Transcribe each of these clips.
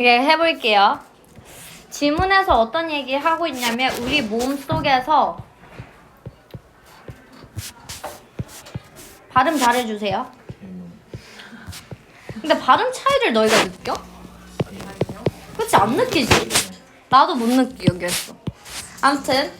예, 해볼게요. 지문에서 어떤 얘기 하고 있냐면 우리 몸 속에서 발음 잘해주세요. 근데 발음 차이를 너희가 느껴? 그렇지 안 느끼지? 나도 못 느끼겠어. 아무튼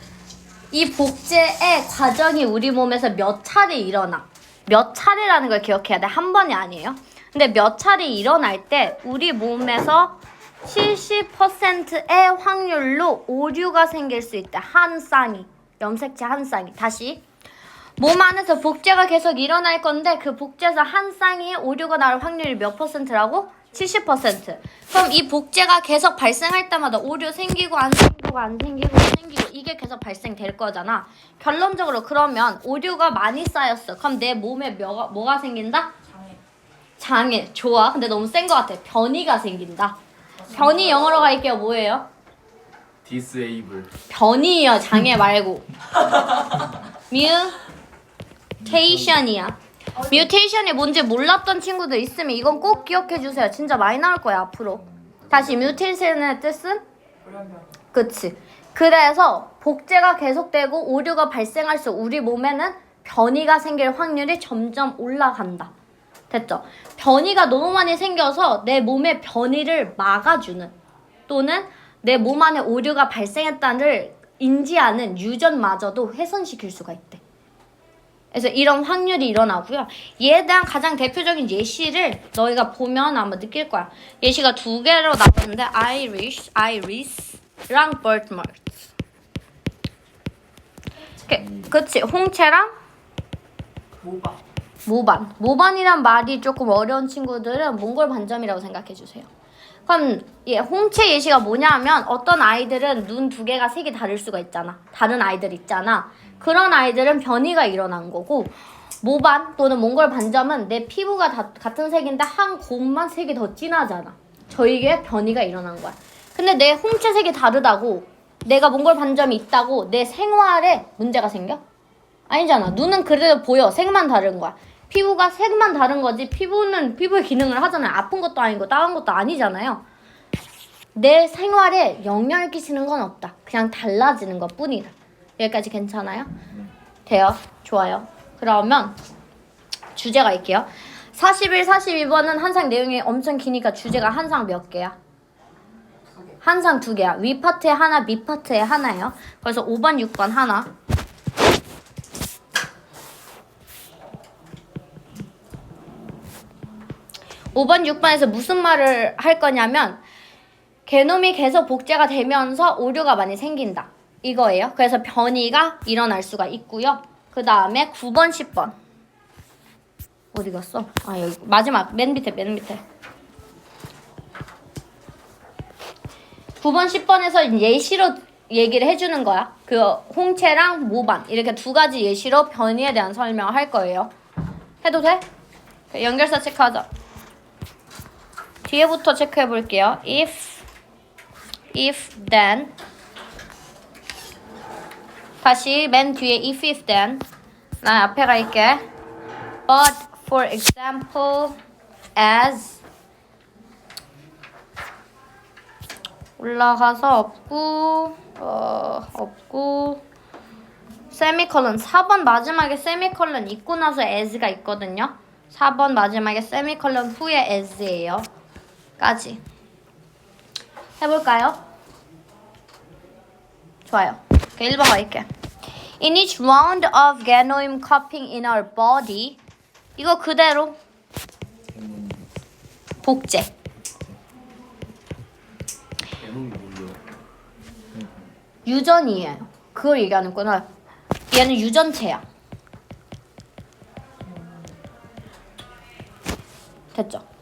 이 복제의 과정이 우리 몸에서 몇 차례 일어나. 몇 차례라는 걸 기억해야 돼. 한 번이 아니에요. 근데 몇 차례 일어날 때 우리 몸에서 70%의 확률로 오류가 생길 수 있다. 한 쌍이. 염색체 한 쌍이. 다시. 몸 안에서 복제가 계속 일어날 건데 그 복제에서 한 쌍이 오류가 나올 확률이 몇 퍼센트라고? 70%. 그럼 이 복제가 계속 발생할 때마다 오류 생기고 안 생기고 안 생기고 생기고 이게 계속 발생될 거잖아. 결론적으로 그러면 오류가 많이 쌓였어. 그럼 내 몸에 뭐가, 뭐가 생긴다? 장애. 좋아. 근데 너무 센 거 같아. 변이가 생긴다. 변이 영어로 갈게요. 뭐예요? disable 변이요. 장애 말고. 뮤테이션이야. 뮤테이션이 뭔지 몰랐던 친구들 있으면 이건 꼭 기억해 주세요. 진짜 많이 나올 거야 앞으로. 다시 뮤테이션의 뜻은. 그치. 그래서 복제가 계속되고 오류가 발생할수록 우리 몸에는 변이가 생길 확률이 점점 올라간다. 됐죠? 변이가 너무 많이 생겨서 내 몸의 변이를 막아주는 또는 내 몸 안에 오류가 발생했다를 인지하는 유전마저도 훼손시킬 수가 있대. 그래서 이런 확률이 일어나고요. 이에 대한 가장 대표적인 예시를 너희가 보면 아마 느낄 거야. 예시가 두 개로 나왔는데 Irish, Iris랑. 그, 그치 홍채랑 모바. 모반. 모반이란 말이 조금 어려운 친구들은 몽골 반점이라고 생각해 주세요. 그럼 예, 홍채 예시가 뭐냐면 어떤 아이들은 눈 두 개가 색이 다를 수가 있잖아. 다른 아이들 있잖아. 그런 아이들은 변이가 일어난 거고 모반 또는 몽골 반점은 내 피부가 다, 같은 색인데 한 곳만 색이 더 진하잖아. 저에게 변이가 일어난 거야. 근데 내 홍채 색이 다르다고 내가 몽골 반점이 있다고 내 생활에 문제가 생겨? 아니잖아. 눈은 그래도 보여. 색만 다른 거야. 피부가 색만 다른 거지. 피부는 피부의 기능을 하잖아요. 아픈 것도 아니고 따가운 것도 아니잖아요. 내 생활에 영향을 끼치는 건 없다. 그냥 달라지는 것 뿐이다. 여기까지 괜찮아요? 돼요. 좋아요. 그러면 주제 가 있게요. 41, 42번은 항상 내용이 엄청 기니까 주제가 항상 몇 개야? 항상 두 개야. 위 파트에 하나, 밑 파트에 하나예요. 그래서 5번, 6번 하나. 5번, 6번에서 무슨 말을 할 거냐면 개놈이 계속 복제가 되면서 오류가 많이 생긴다. 이거예요. 그래서 변이가 일어날 수가 있고요. 그 다음에 9번, 10번. 어디 갔어? 아, 여기. 마지막. 맨 밑에, 맨 밑에. 9번, 10번에서 예시로 얘기를 해주는 거야. 그 홍채랑 모반 이렇게 두 가지 예시로 변이에 대한 설명을 할 거예요. 해도 돼? 그 연결사 체크하자. 뒤에부터 체크해 볼게요. if, if, then. 다시 맨 뒤에 if, if, then. 나 앞에 갈게. But, for example, as. 올라가서 없고 어 없고 세미컬론 4번 마지막에 세미컬론 있고 나서 as가 있거든요. 4번 마지막에 세미컬론 후에 as예요. 까지 해볼까요? 좋아요. 오케이, 1번 갈게. In each round of genome copying in our body 이거 그대로 복제. 유전이에요. 그걸 얘기하는구나. 얘는 유전체야. 됐죠?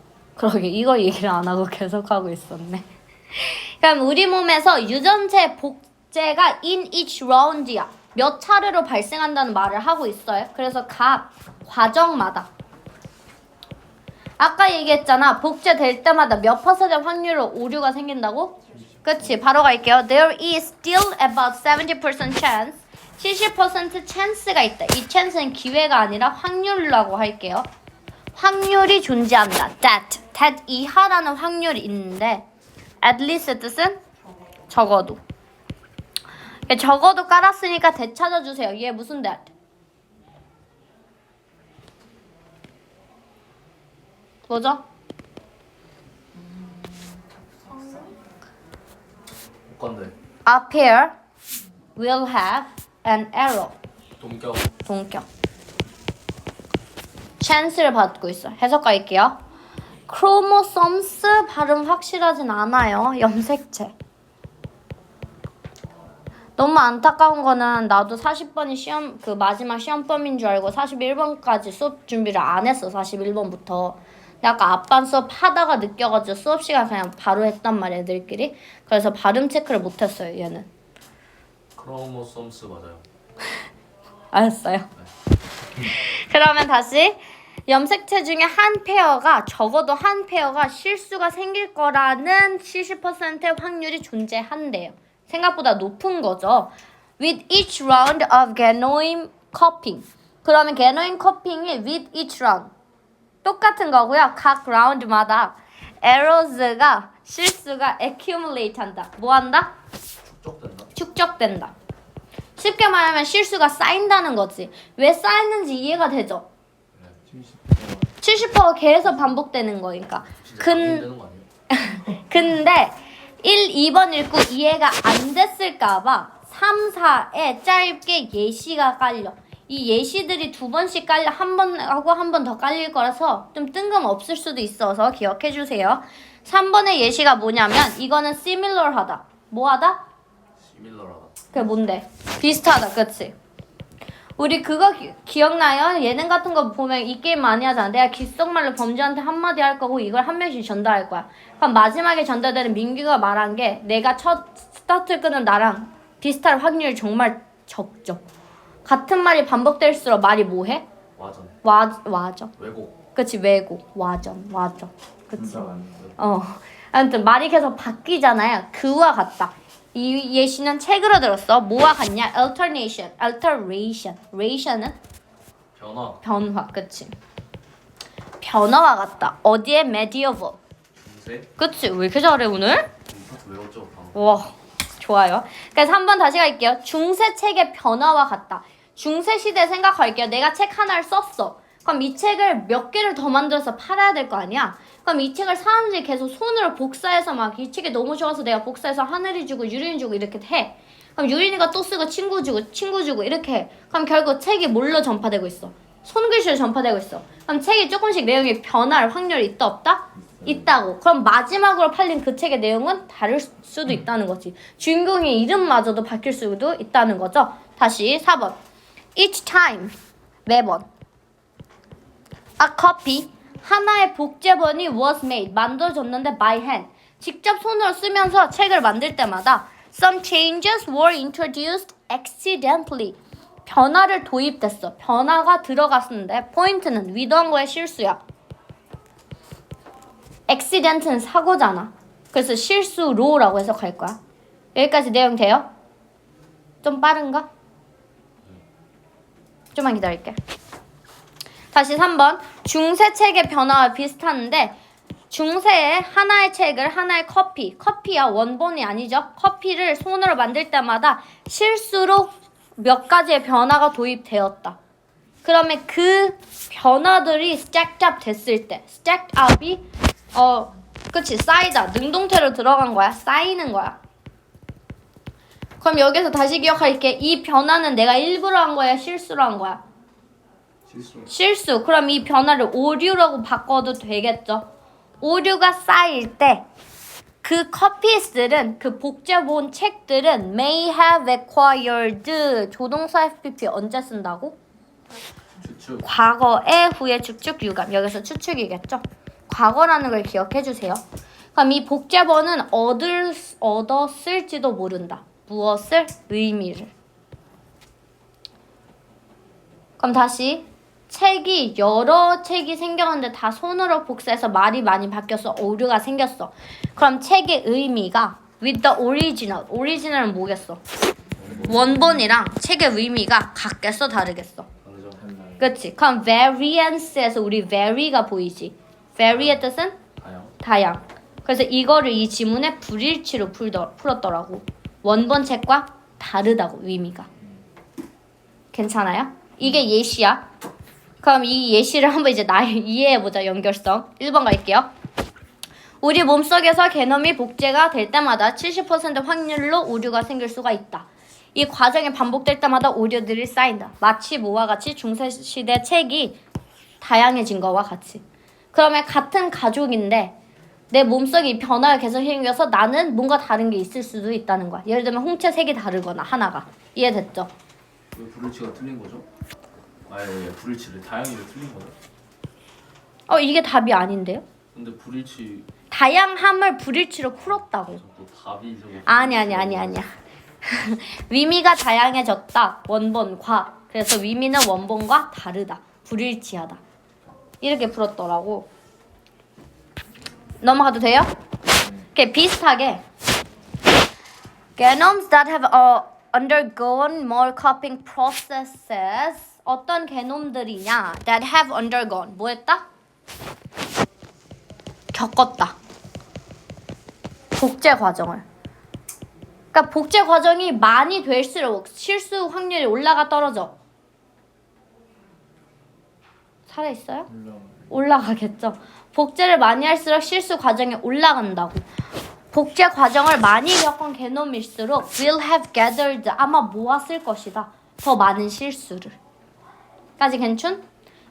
그러게 이거 얘기를 안 하고 계속 하고 있었네. 그럼 우리 몸에서 유전체 복제가 in each round이야. 몇 차례로 발생한다는 말을 하고 있어요. 그래서 각 과정마다 아까 얘기했잖아. 복제될 때마다 몇 퍼센트 확률로 오류가 생긴다고? 그치. 바로 갈게요. There is still about 70% chance. 70% chance가 있다. 이 chance는 기회가 아니라 확률이라고 할게요. 확률이 존재한다. that that 이하라는 확률이 있는데 at least 뜻은 적어도. 예, 적어도 깔았으니까 되찾아주세요. 얘 무슨 that? 뭐죠? 못 건데. A pair will have an error. 동격. 동격. chance를 받고 있어. 해석 갈게요. Chromosomes 발음 확실하진 않아요. 염색체. 너무 안타까운 거는 나도 40번이 시험 그 마지막 시험범인 줄 알고 41번까지 수업 준비를 안 했어. 41번부터. 근데 아까 앞반 수업 하다가 느껴가지고 수업 시간 그냥 바로 했단 말이야 애들끼리. 그래서 발음 체크를 못 했어요 얘는. 크로모솜스 맞아요. 알았어요. 그러면 다시 염색체 중에 한 페어가 적어도 한 페어가 실수가 생길 거라는 70%의 확률이 존재한대요. 생각보다 높은 거죠. With each round of genome copying. 그러면 genome copying이 with each round 똑같은 거고요. 각 라운드마다 errors가 실수가 accumulate 한다. 뭐 한다? 축적된다. 축적된다. 쉽게 말하면 실수가 쌓인다는 거지. 왜 쌓이는지 이해가 되죠? 70%가 계속 반복되는 거니까. 진짜 근? 근데 1, 2번 읽고 이해가 안 됐을까봐 3, 4에 짧게 예시가 깔려. 이 예시들이 두 번씩 깔려 한 번 하고 한 번 더 깔릴 거라서 좀 뜬금없을 수도 있어서 기억해 주세요. 3번의 예시가 뭐냐면 이거는 similar하다. 뭐하다? 시밀러라다. 그게 뭔데? 비슷하다, 그치? 우리 그거 기, 기억나요? 예능 같은 거 보면 이 게임 많이 하잖아. 내가 귓속말로 범죄한테 한마디 할 거고 이걸 한 명씩 전달할 거야. 그럼 마지막에 전달되는 민규가 말한 게 내가 첫 스타트 끄는 나랑 비슷할 확률이 정말 적죠. 같은 말이 반복될수록 말이 뭐해? 와전. 와, 와죠. 왜곡. 그치, 왜곡. 와전, 와죠. 그치. 어. 아무튼 말이 계속 바뀌잖아요. 그와 같다. 이 예시는 책으로 들었어. 뭐와 같냐? alternation, alteration. ration은 변화. 변화, 그치? 변화와 같다. 어디에 medieval. 중세. 그치? 왜 이렇게 잘해 오늘? 이 파트 외웠죠 방금. 와, 좋아요. 그래서 한번 다시 갈게요. 중세 책의 변화와 같다. 중세 시대 생각할게요. 내가 책 하나를 썼어. 그럼 이 책을 몇 개를 더 만들어서 팔아야 될 거 아니야? 그럼 이 책을 사람들이 계속 손으로 복사해서 막 이 책이 너무 좋아서 내가 복사해서 하늘이 주고 유린이 주고 이렇게 해. 그럼 유린이가 또 쓰고 친구 주고 친구 주고 이렇게 해. 그럼 결국 책이 뭘로 전파되고 있어? 손글씨로 전파되고 있어. 그럼 책이 조금씩 내용이 변할 확률이 있다 없다? 있다고. 그럼 마지막으로 팔린 그 책의 내용은 다를 수도 있다는 거지. 주인공의 이름마저도 바뀔 수도 있다는 거죠. 다시 4번. Each time 매번 A copy 하나의 복제본이 was made 만들어졌는데 by hand. 직접 손으로 쓰면서 책을 만들 때마다 some changes were introduced accidentally. 변화를 도입됐어. 변화가 들어갔는데 포인트는 위도한 거의 실수야. accident는 사고잖아. 그래서 실수로라고 해석할 거야. 여기까지 내용 돼요? 좀 빠른가? 좀만 기다릴게 다시 3번. 중세 책의 변화와 비슷한데 중세의 하나의 책을 하나의 커피, 커피야 원본이 아니죠. 커피를 손으로 만들 때마다 실수로 몇 가지의 변화가 도입되었다. 그러면 그 변화들이 up 됐을 때 up이 어 그치 쌓이다 능동태로 들어간 거야 쌓이는 거야 그럼 여기서 다시 기억할게 이 변화는 내가 일부러 한 거야 실수로 한 거야 실수. 실수. 그럼 이 변화를 오류라고 바꿔도 되겠죠. 오류가 쌓일 때 그 커피스들은 그 복제 본 책들은 may have acquired 조동사 FPP 언제 쓴다고? 추측. 과거의 후에 축축 유감 여기서 추측이겠죠. 과거라는 걸 기억해 주세요. 그럼 이 복제본은 얻을 얻었을지도 모른다. 무엇을 의미를. 그럼 다시 책이 여러 책이 생겼는데 다 손으로 복사해서 말이 많이 바뀌어서 오류가 생겼어. 그럼 책의 의미가 with the original. 오리지널은 뭐겠어? 원본이랑 책의 의미가 같겠어 다르겠어? 그치? 그럼 variance에서 우리 vary가 보이지. vary의 뜻은 다양. 다양. 그래서 이거를 이 지문에 불일치로 풀더, 풀었더라고. 원본 책과 다르다고 의미가. 괜찮아요? 이게 예시야. 그럼 이 예시를 한번 이제 나 이해해보자 연결성. 1번 갈게요. 우리 몸속에서 개놈이 복제가 될 때마다 70% 확률로 오류가 생길 수가 있다. 이 과정이 반복될 때마다 오류들이 쌓인다. 마치 뭐와 같이 중세시대 책이 다양해진 거와 같이. 그러면 같은 가족인데 내 몸속이 변화가 계속 생겨서 나는 뭔가 다른 게 있을 수도 있다는 거야. 예를 들면 홍채 색이 다르거나 하나가. 이해됐죠? 왜 불일치가 틀린 거죠? 아예 예, 불일치를 다양히를 틀린 거죠? 어 이게 답이 아닌데요? 근데 불일치 다양함을 불일치로 풀었다고. 또 답이 저거. 아니 아니 아니 아니야. 위미가 다양해졌다. 원본과 그래서 위미는 원본과 다르다. 불일치하다. 이렇게 풀었더라고. 넘어가도 돼요? 이렇게 비슷하게 genomes that have uh, undergone more copying processes 어떤 게놈들이냐 that have undergone 뭐 했다? 겪었다. 복제 과정을. 그러니까 복제 과정이 많이 될수록 실수 확률이 올라가 떨어져. 살아 있어요? 올라가겠죠. 복제를 많이 할수록 실수 과정이 올라간다고. 복제 과정을 많이 겪은 개놈일수록 will have gathered 아마 모았을 것이다. 더 많은 실수를. 까지 괜춘?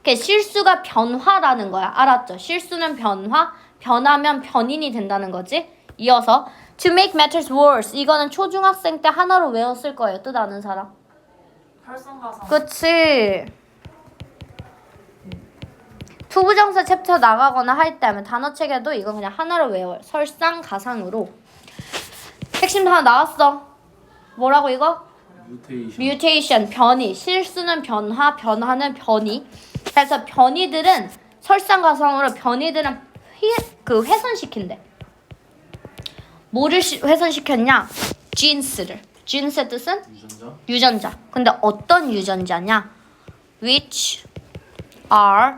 그 실수가 변화라는 거야. 알았죠? 실수는 변화, 변하면 변인이 된다는 거지. 이어서 to make matters worse 이거는 초중학생 때 하나로 외웠을 거예요. 뜻 아는 사람. 활성화상. 그치. 투부정사 챕터 나가거나 할때 하면 단어책에도 이거 그냥 하나로 외워요. 설상가상으로. 핵심 하나 나왔어. 뭐라고 이거? 뮤테이션. 뮤테이션 변이 실수는 변화 변화는 변이. 그래서 변이들은 설상가상으로 변이들은 휘, 그 훼손시킨대. 뭐를 시, 훼손시켰냐? 진스를. 진스의 뜻은? 유전자. 유전자. 근데 어떤 유전자냐? Which are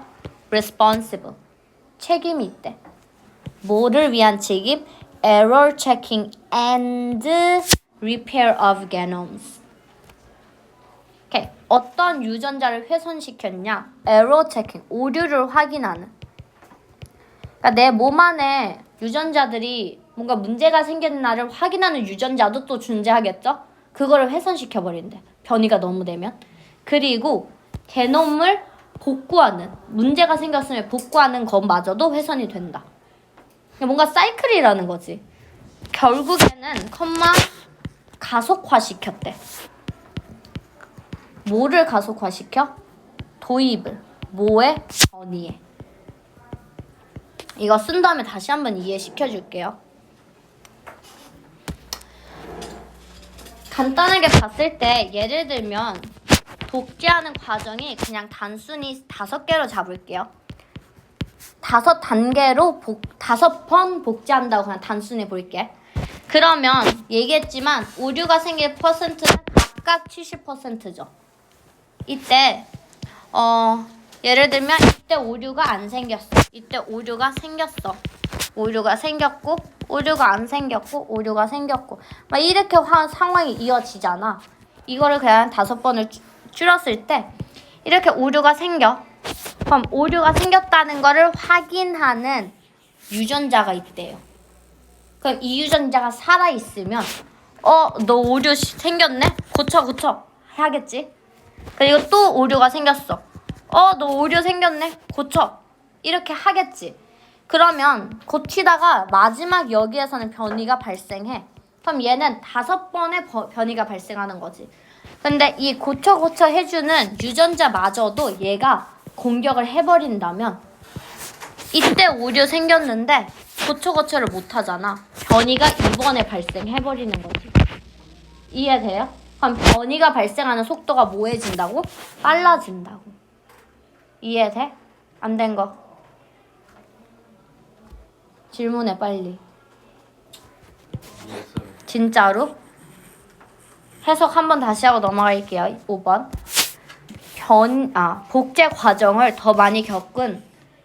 responsible? 책임이 있대. 뭐를 위한 책임? Error checking and repair of genomes. 어떤 유전자를 훼손시켰냐? 에러 체킹, 오류를 확인하는. 그러니까 내 몸 안에 유전자들이 뭔가 문제가 생겼나를 확인하는 유전자도 또 존재하겠죠? 그거를 훼손시켜 버린대. 변이가 너무 되면. 그리고 게놈을 복구하는 문제가 생겼으면 복구하는 것마저도 훼손이 된다. 그러니까 뭔가 사이클이라는 거지. 결국에는 컴마 가속화 시켰대. 뭐를 가속화시켜? 도입을. 뭐에? 전이에. 이거 쓴 다음에 다시 한번 이해시켜 줄게요. 간단하게 봤을 때 예를 들면 복제하는 과정이 그냥 단순히 다섯 개로 잡을게요. 다섯 단계로 복, 다섯 번 복제한다고 그냥 단순히 볼게. 그러면 얘기했지만 오류가 생길 퍼센트는 각각 70%죠. 이때 어 예를 들면 이때 오류가 안 생겼어. 이때 오류가 생겼어. 오류가 생겼고 오류가 안 생겼고 오류가 생겼고 막 이렇게 화, 상황이 이어지잖아. 이거를 그냥 다섯 번을 줄- 줄였을 때 이렇게 오류가 생겨. 그럼 오류가 생겼다는 거를 확인하는 유전자가 있대요. 그럼 이 유전자가 살아 있으면 어 너 오류 시- 생겼네 고쳐 고쳐 해야겠지. 그리고 또 오류가 생겼어. 어, 너 오류 생겼네. 고쳐. 이렇게 하겠지. 그러면 고치다가 마지막 여기에서는 변이가 발생해. 그럼 얘는 다섯 번의 버- 변이가 발생하는 거지. 근데 이 고쳐 고쳐 해주는 유전자마저도 얘가 공격을 해버린다면 이때 오류 생겼는데 고쳐 고쳐를 못 하잖아. 변이가 이번에 발생해버리는 거지. 이해돼요? 그럼 변이가 발생하는 속도가 뭐해진다고? 빨라진다고. 이해돼? 안 된 거. 질문해 빨리. 진짜로? 해석 한번 다시 하고 넘어갈게요. 5번. 변, 아, 복제 과정을 더 많이 겪은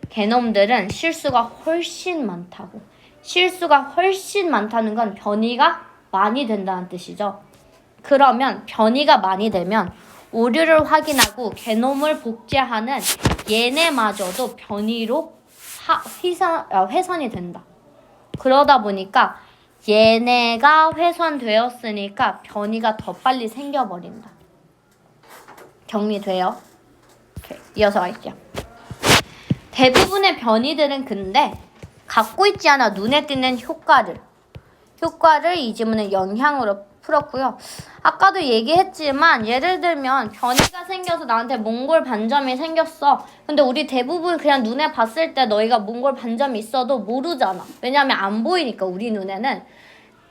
개놈들은 실수가 훨씬 많다고. 실수가 훨씬 많다는 건 변이가 많이 된다는 뜻이죠. 그러면 변이가 많이 되면 오류를 확인하고 개놈을 복제하는 얘네마저도 변이로 하, 휘선, 아, 훼손이 된다. 그러다 보니까 얘네가 훼손되었으니까 변이가 더 빨리 생겨버린다. 정리돼요? 오케이, 이어서 갈게요. 대부분의 변이들은 근데 갖고 있지 않아 눈에 띄는 효과를 효과를 이 지문의 영향으로 풀었고요. 아까도 얘기했지만 예를 들면 변이가 생겨서 나한테 몽골 반점이 생겼어. 근데 우리 대부분 그냥 눈에 봤을 때 너희가 몽골 반점이 있어도 모르잖아. 왜냐하면 안 보이니까 우리 눈에는.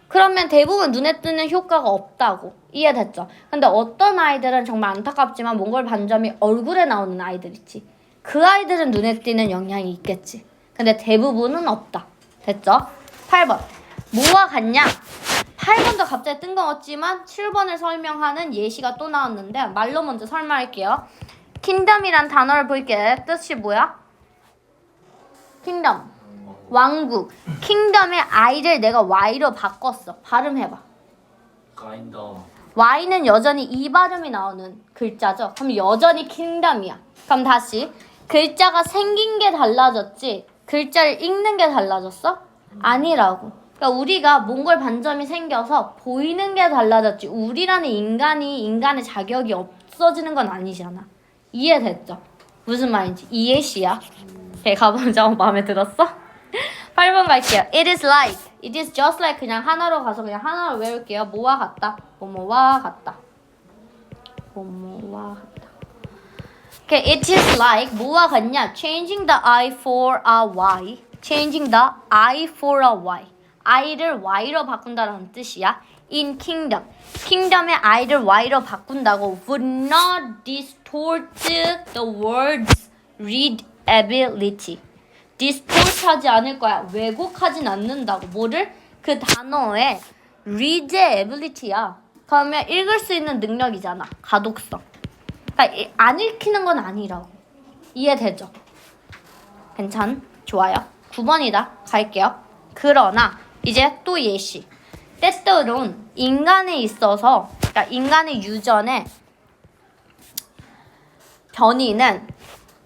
그러면 대부분 눈에 띄는 효과가 없다고 이해됐죠? 근데 어떤 아이들은 정말 안타깝지만 몽골 반점이 얼굴에 나오는 아이들 있지. 그 아이들은 눈에 띄는 영향이 있겠지. 근데 대부분은 없다. 됐죠? 8번. 뭐와 같냐? 8번도 갑자기 뜬금없지만 7번을 설명하는 예시가 또 나왔는데 말로 먼저 설명할게요. 킹덤이란 단어를 볼게. 뜻이 뭐야? 킹덤. 왕국. 킹덤의 I를 내가 Y로 바꿨어. 발음해봐. 가인덤. Y는 여전히 이 발음이 나오는 글자죠. 그럼 여전히 킹덤이야. 그럼 다시 글자가 생긴 게 달라졌지 글자를 읽는 게 달라졌어? 아니라고. 그러니까 우리가 몽골 반점이 생겨서 보이는 게 달라졌지 우리라는 인간이 인간의 자격이 없어지는 건 아니잖아. 이해됐죠? 무슨 말인지 이해시야. 오케이 가본 점 마음에 들었어? 8번 갈게요. It is like. It is just like 그냥 하나로 가서 그냥 하나로 외울게요. 뭐와 같다. 뭐뭐와 같다. 뭐뭐와 같다. Okay, it is like 뭐와 같냐? Changing the I for a Y. Changing the I for a Y. I를 Y로 바꾼다라는 뜻이야. In kingdom. kingdom의 I를 Y로 바꾼다고 would not distort the words readability. 디스토트하지 않을 거야. 왜곡하진 않는다고. 뭐를? 그 단어의 readability야. 그러면 읽을 수 있는 능력이잖아. 가독성. 그러니까 이- 안 읽히는 건 아니라고. 이해되죠? 괜찮? 좋아요. 9번이다. 갈게요. 그러나 이제 또 예시. 때때론 인간에 있어서 그러니까 인간의 유전에 변이는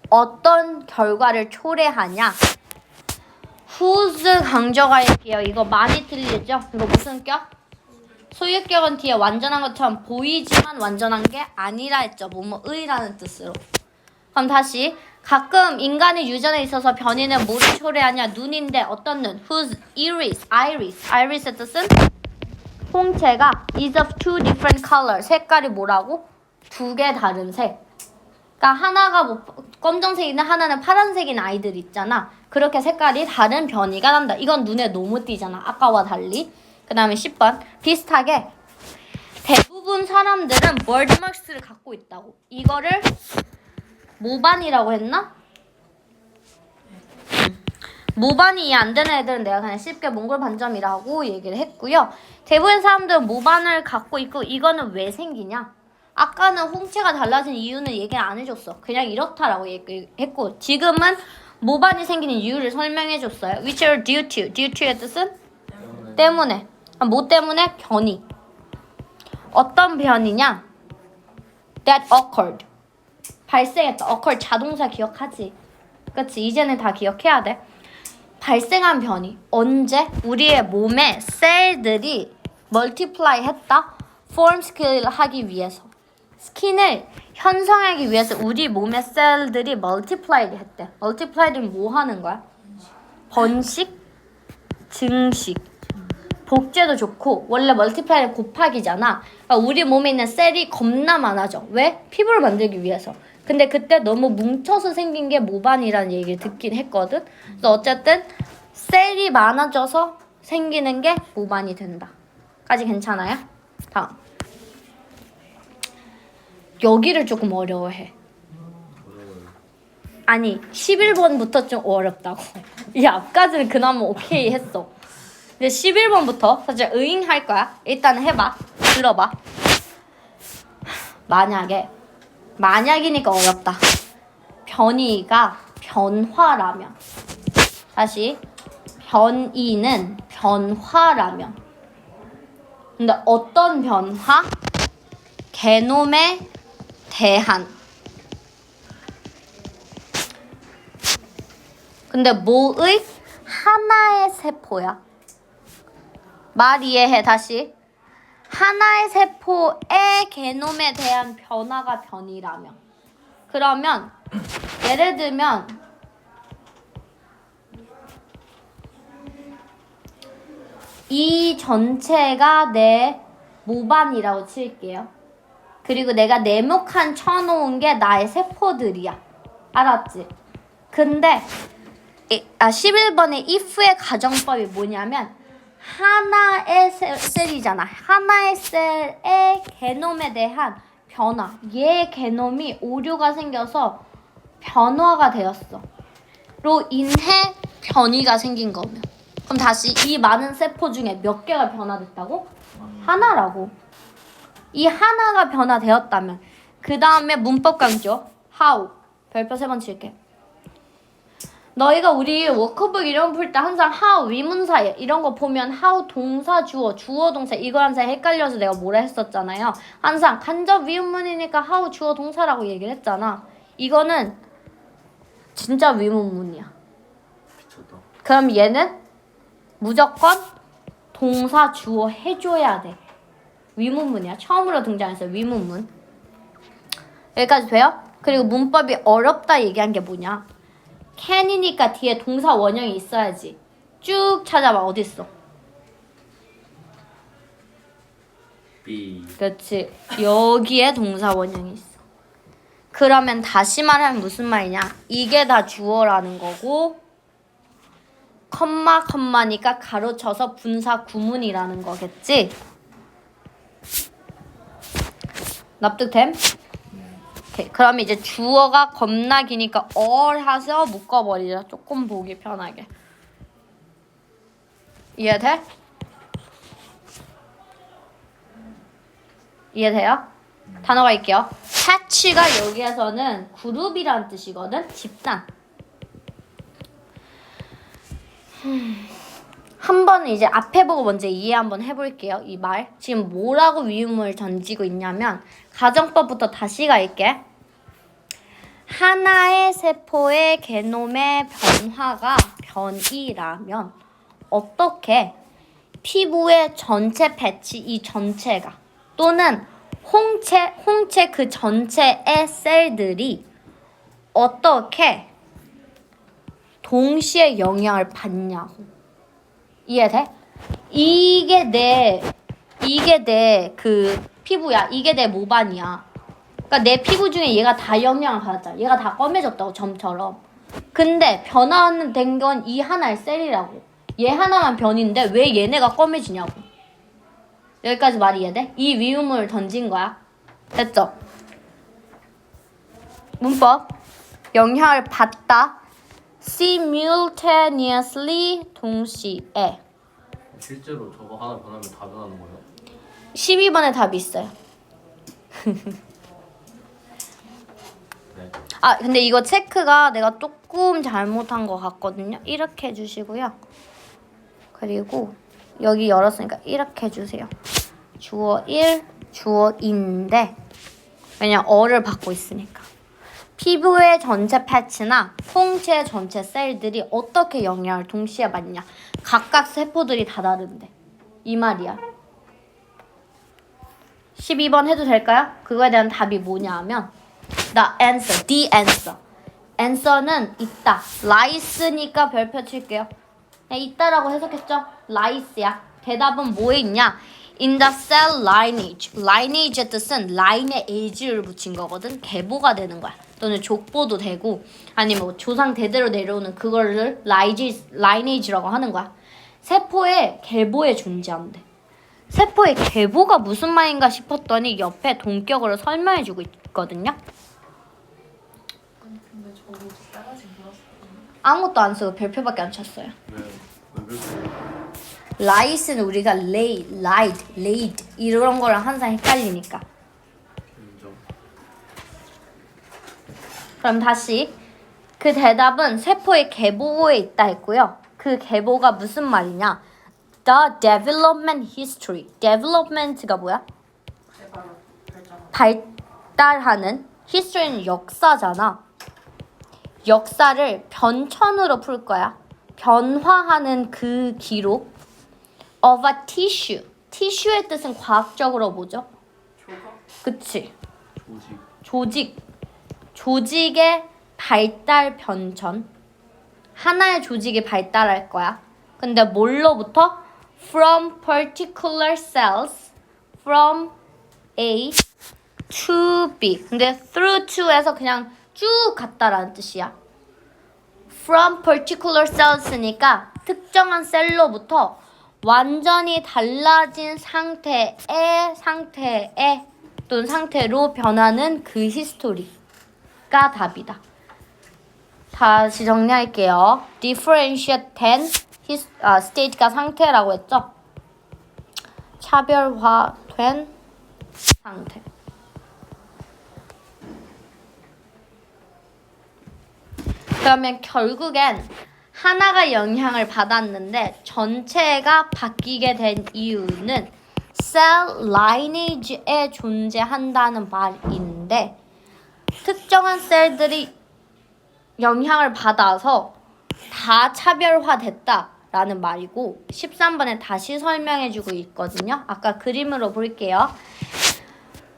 어떤 결과를 초래하냐? whose 강조할게요. 이거 많이 틀리죠? 이거 무슨 격? 소유격은 뒤에 완전한 것처럼 보이지만 완전한 게 아니라 했죠. 뭐뭐의라는 뜻으로. 그럼 다시 가끔 인간의 유전에 있어서 변이는 뭐를 초래하냐? 눈인데 어떤 눈? whose iris, iris, iris의 뜻은 홍채가 is of two different color. 색깔이 뭐라고? 두 개 다른 색. 그러니까 하나가 뭐 검정색이나 하나는 파란색인 아이들 있잖아. 그렇게 색깔이 다른 변이가 난다. 이건 눈에 너무 띄잖아. 아까와 달리. 그 다음에 10번. 비슷하게 대부분 사람들은 월드마크스를 갖고 있다고. 이거를 모반이라고 했나? 음. 모반이 안 되는 애들은 내가 그냥 쉽게 몽골 반점이라고 얘기를 했고요. 대부분 사람들은 모반을 갖고 있고 이거는 왜 생기냐? 아까는 홍채가 달라진 이유는 얘기 안 해줬어. 그냥 이렇다라고 얘기했고 지금은 모반이 생기는 이유를 설명해줬어요. Which are due to. due to의 뜻은 때문에. 아, 뭐 때문에? 변이. 어떤 변이냐? That occurred. 발생했다. occur 자동차 기억하지? 그치? 이제는 다 기억해야 돼. 발생한 변이. 언제? 우리의 몸에 셀들이 멀티플라이 했다. 폼 스킬을 하기 위해서. 스킨을 형성하기 위해서 우리 몸의 셀들이 멀티플라이를 했대. 멀티플라이는 뭐 하는 거야? 번식, 증식, 복제도 좋고 원래 멀티플라이는 곱하기잖아. 그러니까 우리 몸에 있는 셀이 겁나 많아져. 왜? 피부를 만들기 위해서. 근데 그때 너무 뭉쳐서 생긴 게 모반이라는 얘기를 듣긴 했거든. 그래서 어쨌든 셀이 많아져서 생기는 게 모반이 된다. 까지 괜찮아요? 다음. 여기를 조금 어려워해. 아니 11번부터 좀 어렵다고. 이 앞까지는 그나마 오케이 했어. 근데 11번부터 사실 의인 할 거야. 일단 해봐. 들어봐. 만약에 만약이니까 어렵다. 변이가 변화라면 다시 변이는 변화라면 근데 어떤 변화? 게놈에 대한 근데 뭐의 하나의 세포야. 말 이해해 다시. 하나의 세포의 게놈에 대한 변화가 변이라면 그러면 예를 들면 이 전체가 내 모반이라고 칠게요. 그리고 내가 네모칸 쳐놓은 게 나의 세포들이야. 알았지? 근데 이- 아 11번의 if의 가정법이 뭐냐면 하나의 셀, 셀이잖아. 하나의 셀의 게놈에 대한 변화. 얘 게놈이 오류가 생겨서 변화가 되었어. 로 인해 변이가 생긴 거면. 그럼 다시 이 많은 세포 중에 몇 개가 변화됐다고? 하나라고. 이 하나가 변화되었다면 그 다음에 문법 강조 how 별표 세 번 칠게. 너희가 우리 워크북 이런 풀때 항상 how 위문사 이런 거 보면 how 동사 주어 주어 동사 이거 항상 헷갈려서 내가 뭐라 했었잖아요. 항상 간접 위문이니까 how 주어 동사라고 얘기를 했잖아. 이거는 진짜 위문문이야. 미쳤다. 그럼 얘는 무조건 동사 주어 해줘야 돼. 위문문이야. 처음으로 등장했어요. 위문문. 여기까지 돼요? 그리고 문법이 어렵다 얘기한 게 뭐냐? Can이니까 뒤에 동사 원형이 있어야지. 쭉 찾아봐. 어디 있어? B. 그렇지. 여기에 동사 원형이 있어. 그러면 다시 말하면 무슨 말이냐? 이게 다 주어라는 거고 컴마 컴마니까 가로쳐서 분사 구문이라는 거겠지? 납득됨? 오케이. 그럼 이제 주어가 겁나 기니까 all 해서 묶어버리자. 조금 보기 편하게. 이해돼? 이해돼요? 단어가 있게요. 패치가 여기에서는 그룹이란 뜻이거든. 집단. 음, 한번 이제 앞에 보고 먼저 이해 한번 해볼게요. 이 말. 지금 뭐라고 위음을 던지고 있냐면 가정법부터 다시 갈게. 하나의 세포의 게놈의 변화가 변이라면 어떻게 피부의 전체 패치 이 전체가 또는 홍채 홍채 그 전체의 셀들이 어떻게 동시에 영향을 받냐고 이해돼? 이게 내 이게 내 그 피부야 이게 내 모반이야 그러니까 내 피부 중에 얘가 다 영향을 받았잖아 얘가 다 검해졌다고 점처럼 근데 변화된 건 이 하나의 셀이라고 얘 하나만 변인데 왜 얘네가 검해지냐고 여기까지 말이 이해돼? 이 위음을 던진 거야. 됐죠? 문법. 영향을 받다. simultaneously 동시에. 실제로 저거 하나 변하면 다 변하는 거예요? 12번에 답이 있어요. 네. 아, 근데 이거 체크가 내가 조금 잘못한 것 같거든요. 이렇게 해주시고요. 그리고 여기 열었으니까 이렇게 해주세요. 주어 1, 주어 2인데 왜냐 어를 받고 있으니까. 피부의 전체 패치나 홍채의 전체 셀들이 어떻게 영향을 동시에 받냐. 각각 세포들이 다 다른데. 이 말이야. 12번 해도 될까요? 그거에 대한 답이 뭐냐 하면 the answer, the answer. answer는 있다. lice니까 별표 칠게요. 네, 있다라고 해석했죠? lice야. 대답은 뭐에 있냐? in the cell lineage. lineage의 뜻은 line에 age를 붙인 거거든. 계보가 되는 거야. 또는 족보도 되고 아니면 뭐 조상 대대로 내려오는 그거를 lineage, lineage라고 하는 거야. 세포의 계보에 존재한대. 세포의 계보가 무슨 말인가 싶었더니 옆에 동격으로 설명해주고 있거든요. 근데. 아무것도 안 쓰고 별표밖에 안 쳤어요. 왜? 왜 그렇게? 라이스는 우리가 lay, lied, laid 이런 거랑 항상 헷갈리니까. 인정. 그럼 다시 그 대답은 세포의 계보에 있다 했고요. 그 계보가 무슨 말이냐? The development history. development가 뭐야? 발달하는 history는 역사잖아. 역사를 변천으로 풀 거야. 변화하는 그 기록 of a tissue. tissue의 뜻은 과학적으로 뭐죠? 그치. 조직. 조직. 조직의 발달 변천. 하나의 조직이 발달할 거야. 근데 뭘로부터? From particular cells. From A to B. 근데 through to에서 그냥 쭉 갔다라는 뜻이야. From particular cells니까 특정한 셀로부터 완전히 달라진 상태의 상태에 또는 상태로 변하는 그 히스토리가 답이다. 다시 정리할게요. His, 아, state가 상태라고 했죠. 차별화된 상태. 그러면 결국엔 하나가 영향을 받았는데 전체가 바뀌게 된 이유는 cell lineage에 존재한다는 말인데 특정한 셀들이 영향을 받아서 다 차별화됐다 라는 말이고 13번에 다시 설명해주고 있거든요. 아까 그림으로 볼게요.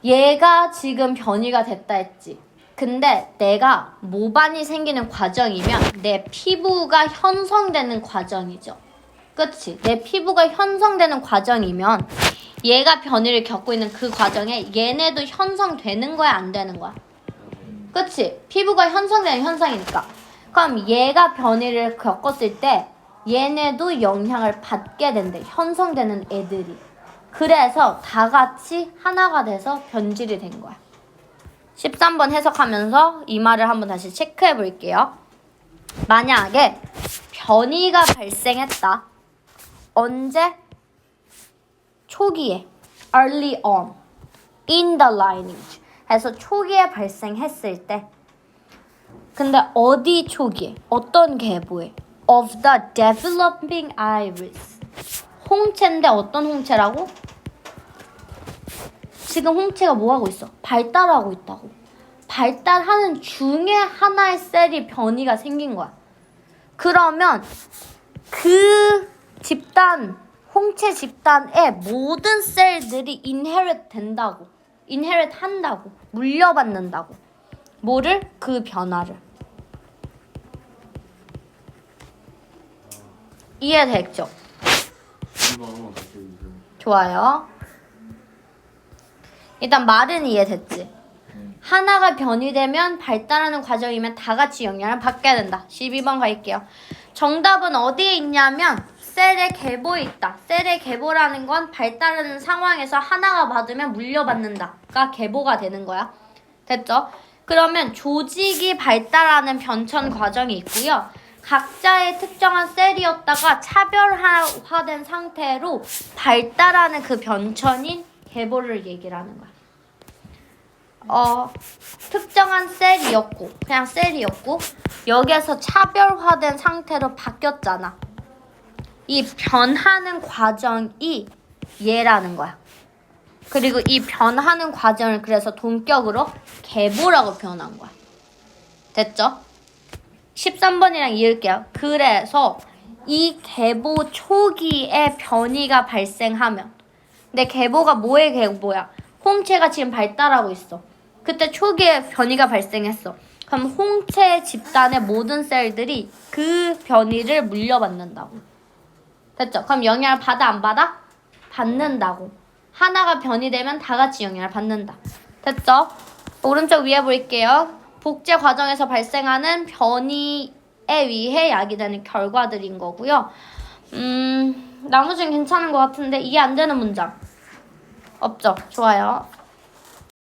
얘가 지금 변이가 됐다 했지. 근데 내가 모반이 생기는 과정이면 내 피부가 형성되는 과정이죠. 그치? 내 피부가 형성되는 과정이면 얘가 변이를 겪고 있는 그 과정에 얘네도 형성되는 거야, 안 되는 거야? 그치? 피부가 형성되는 현상이니까. 그럼 얘가 변이를 겪었을 때 얘네도 영향을 받게 된대. 형성되는 애들이. 그래서 다 같이 하나가 돼서 변질이 된 거야. 13번 해석하면서 이 말을 한번 다시 체크해 볼게요. 만약에 변이가 발생했다. 언제? 초기에. early on. in the lineage. 해서 초기에 발생했을 때. 근데 어디 초기에? 어떤 계보에? Of the developing iris. 홍채인데 어떤 홍채라고? 지금 홍채가 뭐 하고 있어? 발달하고 있다고. 발달하는 중에 하나의 셀이 변이가 생긴 거야. 그러면 그 집단, 홍채 집단의 모든 셀들이 inherit 된다고. inherit 한다고. 물려받는다고. 뭐를? 그 변화를. 이해됐죠? 좋아요. 일단 말은 이해됐지. 하나가 변이 되면 발달하는 과정이면 다 같이 영향을 받게 된다. 12번 갈게요. 정답은 어디에 있냐면 셀의 계보에 있다. 셀의 계보라는 건 발달하는 상황에서 하나가 받으면 물려받는다가 계보가 되는 거야. 됐죠? 그러면 조직이 발달하는 변천 과정이 있고요. 각자의 특정한 셀이었다가 차별화된 상태로 발달하는 그 변천인 계보를 얘기를 하는 거야. 어, 특정한 셀이었고, 그냥 셀이었고, 여기에서 차별화된 상태로 바뀌었잖아. 이 변하는 과정이 얘라는 거야. 그리고 이 변하는 과정을 그래서 동격으로 계보라고 표현한 거야. 됐죠? 13번이랑 이을게요. 그래서 이 계보 초기에 변이가 발생하면 근데 계보가 뭐의 계보야? 홍채가 지금 발달하고 있어. 그때 초기에 변이가 발생했어. 그럼 홍채 집단의 모든 셀들이 그 변이를 물려받는다고. 됐죠? 그럼 영향을 받아 안 받아? 받는다고. 하나가 변이 되면 다 같이 영향을 받는다. 됐죠? 오른쪽 위에 볼게요. 복제 과정에서 발생하는 변이에 의해 야기되는 결과들인 거고요. 음, 나머지는 괜찮은 것 같은데 이해 안 되는 문장 없죠? 좋아요.